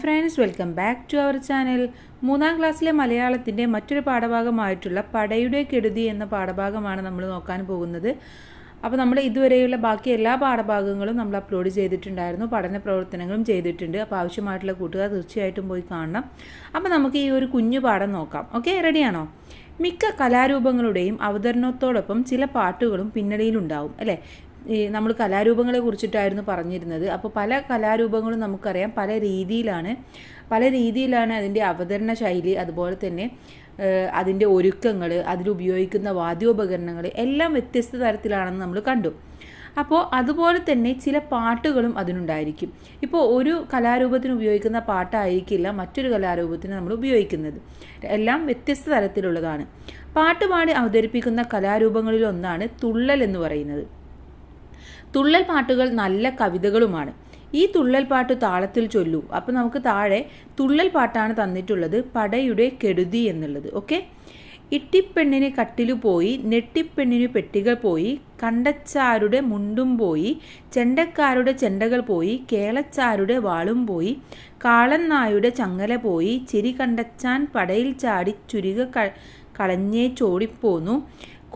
Friends welcome back to our channel മൂന്നാം ക്ലാസ്സിലെ മലയാളത്തിന്റെ മറ്റൊരു പാഠഭാഗമായിട്ടുള്ള പടയുടെ കെടുതി എന്ന പാഠഭാഗമാണ് നമ്മൾ നോക്കാൻ പോകുന്നത്. അപ്പോൾ നമ്മൾ ഇതുവരെയുള്ള ബാക്കി എല്ലാ പാഠഭാഗങ്ങളും നമ്മൾ അപ്ലോഡ് ചെയ്തിട്ടുണ്ടായിരുന്നു. പഠന പ്രവർത്തനങ്ങളും ചെയ്തിട്ടുണ്ട്. അപ്പോൾ ആവശ്യമായിട്ടുള്ള കൂട്ടുകാർ തീർച്ചയായിട്ടും പോയി കാണണം. അപ്പോൾ നമുക്ക് ഈ ഒരു കുഞ്ഞു പാഠം നോക്കാം. ഓക്കെ റെഡിയാണോ മിക്ക കലാരൂപങ്ങളുടെയും അവതരണത്തോടൊപ്പം ചില പാട്ടുകളും പിന്നണിയിലുണ്ടാവും അല്ലേ? ഈ നമ്മൾ കലാരൂപങ്ങളെ കുറിച്ചിട്ടായിരുന്നു പറഞ്ഞിരുന്നത്. അപ്പോൾ പല കലാരൂപങ്ങളും നമുക്കറിയാം. പല രീതിയിലാണ്. പല രീതിയിലാണ് അതിന്റെ അവതരണ ശൈലി അതുപോലെ തന്നെ അതിന്റെ ഒരുക്കങ്ങൾ അതിലുപയോഗിക്കുന്ന വാദ്യോപകരണങ്ങൾ എല്ലാം വ്യത്യസ്ത തരത്തിലാണെന്ന് നമ്മൾ കണ്ടു. അപ്പോൾ അതുപോലെ തന്നെ ചില പാട്ടുകളും അതിനുണ്ടായിരിക്കും. ഇപ്പോൾ ഒരു കലാരൂപത്തിന് ഉപയോഗിക്കുന്ന പാട്ടായിരിക്കില്ല മറ്റൊരു കലാരൂപത്തിന് നമ്മൾ ഉപയോഗിക്കുന്നത്. എല്ലാം വ്യത്യസ്ത തരത്തിലുള്ളതാണ്. പാട്ടുപാടി അവതരിപ്പിക്കുന്ന കലാരൂപങ്ങളിലൊന്നാണ് തുള്ളൽ എന്ന് പറയുന്നത്. തുള്ളൽ പാട്ടുകൾ നല്ല കവിതകളുമാണ്. ഈ തുള്ളൽ പാട്ട് താളത്തിൽ ചൊല്ലൂ. അപ്പോൾ നമുക്ക് താഴെ തുള്ളൽ പാട്ടാണ് തന്നിട്ടുള്ളത്. പടയുടെ കെടുതി എന്നുള്ളത്. ഓക്കെ? ഇട്ടിപ്പെണ്ണിന് കട്ടിലു പോയി നെട്ടിപ്പെണ്ണിന് പെട്ടികൾ പോയി കണ്ടച്ചാരുടെ മുണ്ടും പോയി ചെണ്ടക്കാരുടെ ചെണ്ടകൾ പോയി കേളച്ചാരുടെ വാളും പോയി കാളൻ നായുടെ ചങ്ങല പോയി ചിരി കണ്ടച്ചാൻ പടയിൽ ചാടി ചുരിക കളഞ്ഞേ ചോടിപ്പോന്നു.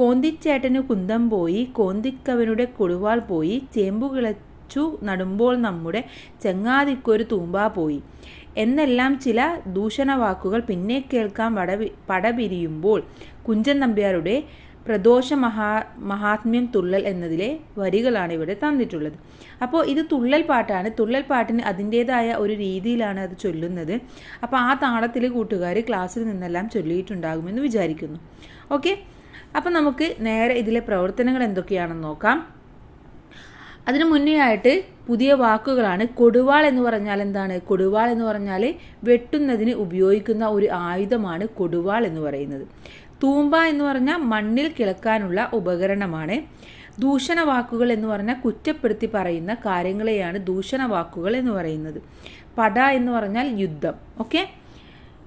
കോന്തിച്ചേട്ടന് കുന്തം പോയി കോന്തിക്കവനുടെ കൊടുവാൾ പോയി ചേമ്പു കിളച്ചു നടുമ്പോൾ നമ്മുടെ ചെങ്ങാതിക്കൊരു തൂമ്പാ പോയി. എന്നെല്ലാം ചില ദൂഷണ വാക്കുകൾ പിന്നെ കേൾക്കാൻ വടവി പടപിരിയുമ്പോൾ. കുഞ്ചൻ നമ്പ്യാരുടെ പ്രദോഷ മഹാ മഹാത്മ്യം തുള്ളൽ എന്നതിലെ വരികളാണ് ഇവിടെ തന്നിട്ടുള്ളത്. അപ്പോൾ ഇത് തുള്ളൽ പാട്ടാണ്. തുള്ളൽ പാട്ടിന് അതിന്റേതായ ഒരു രീതിയിലാണ് അത് ചൊല്ലുന്നത്. അപ്പോൾ ആ താളത്തിൽ കൂട്ടുകാർ ക്ലാസ്സിൽ നിന്നെല്ലാം ചൊല്ലിയിട്ടുണ്ടാകുമെന്ന് വിചാരിക്കുന്നു. ഓക്കെ? അപ്പം നമുക്ക് നേരെ ഇതിലെ പ്രവർത്തനങ്ങൾ എന്തൊക്കെയാണെന്ന് നോക്കാം. അതിനു മുന്നേ ആയിട്ട് പുതിയ വാക്കുകളാണ് കൊടുവാൾ എന്ന് പറഞ്ഞാൽ എന്താണ്? കൊടുവാൾ എന്ന് പറഞ്ഞാൽ വെട്ടുന്നതിന് ഉപയോഗിക്കുന്ന ഒരു ആയുധമാണ് കൊടുവാൾ എന്ന് പറയുന്നത്. തൂമ്പ എന്ന് പറഞ്ഞാൽ മണ്ണിൽ കിളക്കാനുള്ള ഉപകരണമാണ്. ദൂഷണ വാക്കുകൾ എന്ന് പറഞ്ഞാൽ കുറ്റപ്പെടുത്തി പറയുന്ന കാര്യങ്ങളെയാണ് ദൂഷണ വാക്കുകൾ എന്ന് പറയുന്നത്. പട എന്ന് പറഞ്ഞാൽ യുദ്ധം. ഓക്കെ?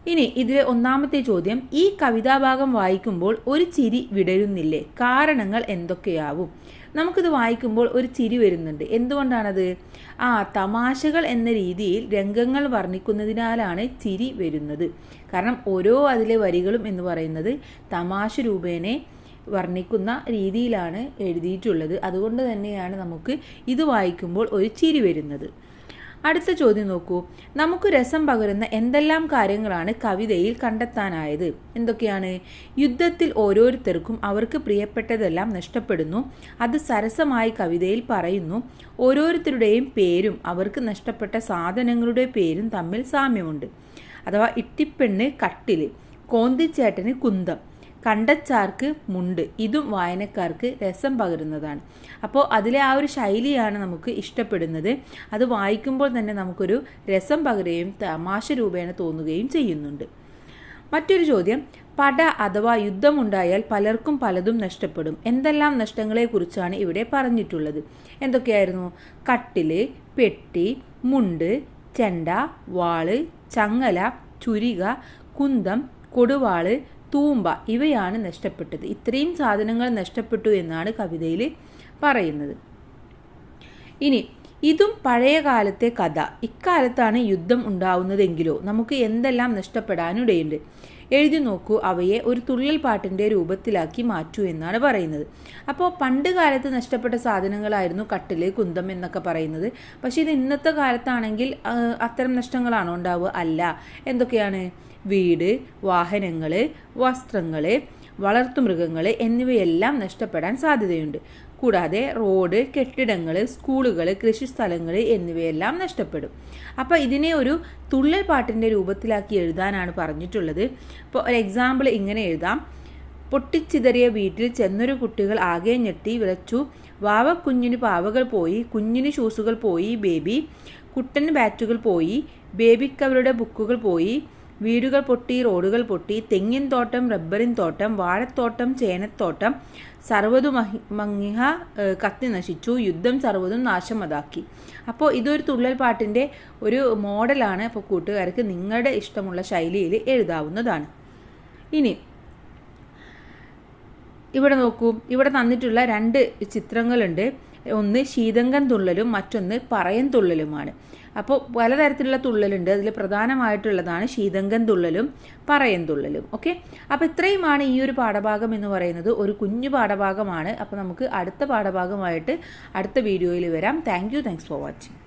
ഇനി ഇതിലെ ഒന്നാമത്തെ ചോദ്യം ഈ കവിതാഭാഗം വായിക്കുമ്പോൾ ഒരു ചിരി വിടരുന്നില്ലേ? കാരണങ്ങൾ എന്തൊക്കെയാവും? നമുക്കിത് വായിക്കുമ്പോൾ ഒരു ചിരി വരുന്നുണ്ട്. എന്തുകൊണ്ടാണത്? ആ തമാശകൾ എന്ന രീതിയിൽ രംഗങ്ങൾ വർണിക്കുന്നതിനാലാണ് ചിരി വരുന്നത്. കാരണം ഓരോ അതിലെ വരികളും എന്ന് പറയുന്നത് തമാശ രൂപേണെ വർണിക്കുന്ന രീതിയിലാണ് എഴുതിയിട്ടുള്ളത്. അതുകൊണ്ട് തന്നെയാണ് നമുക്ക് ഇത് വായിക്കുമ്പോൾ ഒരു ചിരി വരുന്നത്. അടുത്ത ചോദ്യം നോക്കൂ. നമുക്ക് രസം പകരുന്ന എന്തെല്ലാം കാര്യങ്ങളാണ് കവിതയിൽ കണ്ടെത്താനായത്? എന്തൊക്കെയാണ്? യുദ്ധത്തിൽ ഓരോരുത്തർക്കും അവർക്ക് പ്രിയപ്പെട്ടതെല്ലാം നഷ്ടപ്പെടുന്നു. അത് സരസമായി കവിതയിൽ പറയുന്നു. ഓരോരുത്തരുടെയും പേരും അവർക്ക് നഷ്ടപ്പെട്ട സാധനങ്ങളുടെ പേരും തമ്മിൽ സാമ്യമുണ്ട്. അഥവാ ഇട്ടിപ്പെണ്ണ് കട്ടിൽ കോന്തിച്ചേട്ടന് കുന്തം കണ്ടച്ചാർക്ക് മുണ്ട്. ഇതും വായനക്കാർക്ക് രസം പകരുന്നതാണ്. അപ്പോൾ അതിലെ ആ ഒരു ശൈലിയാണ് നമുക്ക് ഇഷ്ടപ്പെടുന്നത്. അത് വായിക്കുമ്പോൾ തന്നെ നമുക്കൊരു രസം പകരുകയും തമാശ രൂപേണ തോന്നുകയും ചെയ്യുന്നുണ്ട്. മറ്റൊരു ചോദ്യം. പട അഥവാ യുദ്ധമുണ്ടായാൽ പലർക്കും പലതും നഷ്ടപ്പെടും. എന്തെല്ലാം നഷ്ടങ്ങളെക്കുറിച്ചാണ് ഇവിടെ പറഞ്ഞിട്ടുള്ളത്? എന്തൊക്കെയായിരുന്നു? കട്ടിൽ പെട്ടി മുണ്ട് ചെണ്ട വാൾ ചങ്ങല ചുരിക കുന്തം കൊടുവാൾ തൂമ്പ ഇവയാണ് നഷ്ടപ്പെട്ടത്. ഇത്രയും സാധനങ്ങൾ നഷ്ടപ്പെട്ടു എന്നാണ് കവിതയിൽ പറയുന്നത്. ഇനി ഇതും പഴയ കാലത്തെ കഥ. ഇക്കാലത്താണ് യുദ്ധം ഉണ്ടാവുന്നതെങ്കിലോ നമുക്ക് എന്തെല്ലാം നഷ്ടപ്പെടാനിടയുണ്ട്. എഴുതി നോക്കൂ അവയെ ഒരു തുള്ളൽ പാട്ടിന്റെ രൂപത്തിലാക്കി മാറ്റൂ എന്നാണ് പറയുന്നത്. അപ്പോൾ പണ്ട് കാലത്ത് നഷ്ടപ്പെട്ട സാധനങ്ങളായിരുന്നു കട്ടിൽ കുന്തം എന്നൊക്കെ പറയുന്നത്. പക്ഷേ ഇത് ഇന്നത്തെ കാലത്താണെങ്കിൽ അത്തരം നഷ്ടങ്ങളാണോ ഉണ്ടാവുക? അല്ല. എന്തൊക്കെയാണ്? വീട് വാഹനങ്ങൾ വസ്ത്രങ്ങൾ വളർത്തുമൃഗങ്ങൾ എന്നിവയെല്ലാം നഷ്ടപ്പെടാൻ സാധ്യതയുണ്ട്. കൂടാതെ റോഡ് കെട്ടിടങ്ങൾ സ്കൂളുകൾ കൃഷിസ്ഥലങ്ങൾ എന്നിവയെല്ലാം നഷ്ടപ്പെടും. അപ്പോൾ ഇതിനെ ഒരു തുള്ളൽ പാട്ടിന്റെ രൂപത്തിലാക്കി എഴുതാനാണ് പറഞ്ഞിട്ടുള്ളത്. ഇപ്പോൾ ഒരു എക്സാമ്പിൾ ഇങ്ങനെ എഴുതാം. പൊട്ടിച്ചിതറിയ വീട്ടിൽ ചെന്നൊരു കുട്ടികൾ ആകെ ഞെട്ടി വിളച്ചു വാവ കുഞ്ഞിന് പാവകൾ പോയി കുഞ്ഞിന് ഷൂസുകൾ പോയി ബേബി കുട്ടന് ബാറ്റുകൾ പോയി ബേബിക്കവരുടെ ബുക്കുകൾ പോയി. വീടുകൾ പൊട്ടി റോഡുകൾ പൊട്ടി തെങ്ങിൻ തോട്ടം റബ്ബറിൻ തോട്ടം വാഴത്തോട്ടം ചേനത്തോട്ടം സർവതു മങ്ങിഹ കത്തി നശിച്ചു യുദ്ധം സർവതും നാശമതാക്കി. അപ്പോൾ ഇതൊരു തുള്ളൽ പാട്ടിന്റെ ഒരു മോഡലാണ് ഇപ്പോൾ കൂട്ടുകാർക്ക് നിങ്ങളുടെ ഇഷ്ടമുള്ള ശൈലിയിൽ എഴുതാവുന്നതാണ്. ഇനി ഇവിടെ നോക്കൂ. ഇവിടെ തന്നിട്ടുള്ള രണ്ട് ചിത്രങ്ങളുണ്ട്. ഒന്ന് ശീതങ്കൻ തുള്ളലും മറ്റൊന്ന് പറയൻ തുള്ളലുമാണ്. അപ്പോൾ പലതരത്തിലുള്ള തുള്ളലുണ്ട്. അതിൽ പ്രധാനമായിട്ടുള്ളതാണ് ശീതങ്കൻ തുള്ളലും പറയൻ തുള്ളലും. ഓക്കെ? അപ്പോൾ ഇത്രയുമാണ് ഈ ഒരു പാഠഭാഗം എന്ന് പറയുന്നത്. ഒരു കുഞ്ഞു പാഠഭാഗമാണ്. അപ്പോൾ നമുക്ക് അടുത്ത പാഠഭാഗമായിട്ട് അടുത്ത വീഡിയോയിൽ വരാം. Thank you. Thanks for watching.